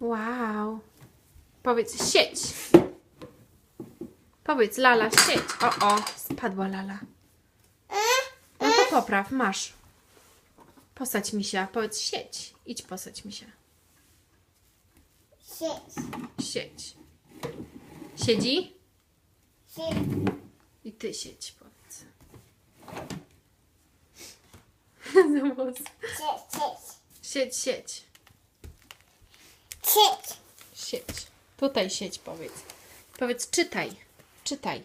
Wow. Powiedz sieć. Powiedz lala sieć. O, o, spadła lala. No to popraw, masz. Posadź misia. Powiedz sieć. Idź posadź misia. Sieć. Sieć. Siedzi? Sieć. I ty sieć, powiedz. Sieć. Sieć, Sieć. sieć. Sieć. Sieć. Tutaj sieć, powiedz. Powiedz czytaj. Czytaj.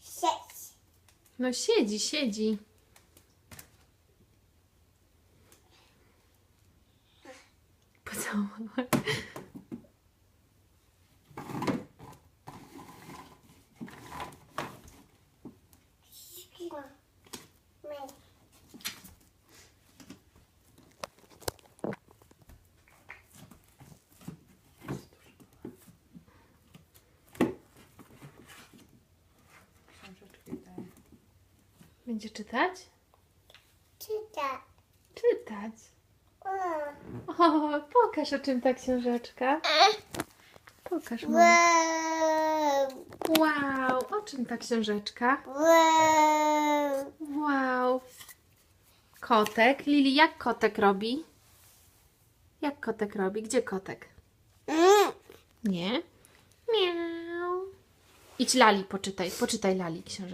Sieć. No siedzi, siedzi. Daję. Będzie czytać? Czyta. Czytać. O. O, pokaż o czym ta książeczka. Pokaż mu. Wow. O czym ta książeczka? Wow. Kotek. Lili, jak kotek robi? Jak kotek robi? Gdzie kotek? Nie. Miau. Idź Lali, poczytaj. Poczytaj Lali książeczkę.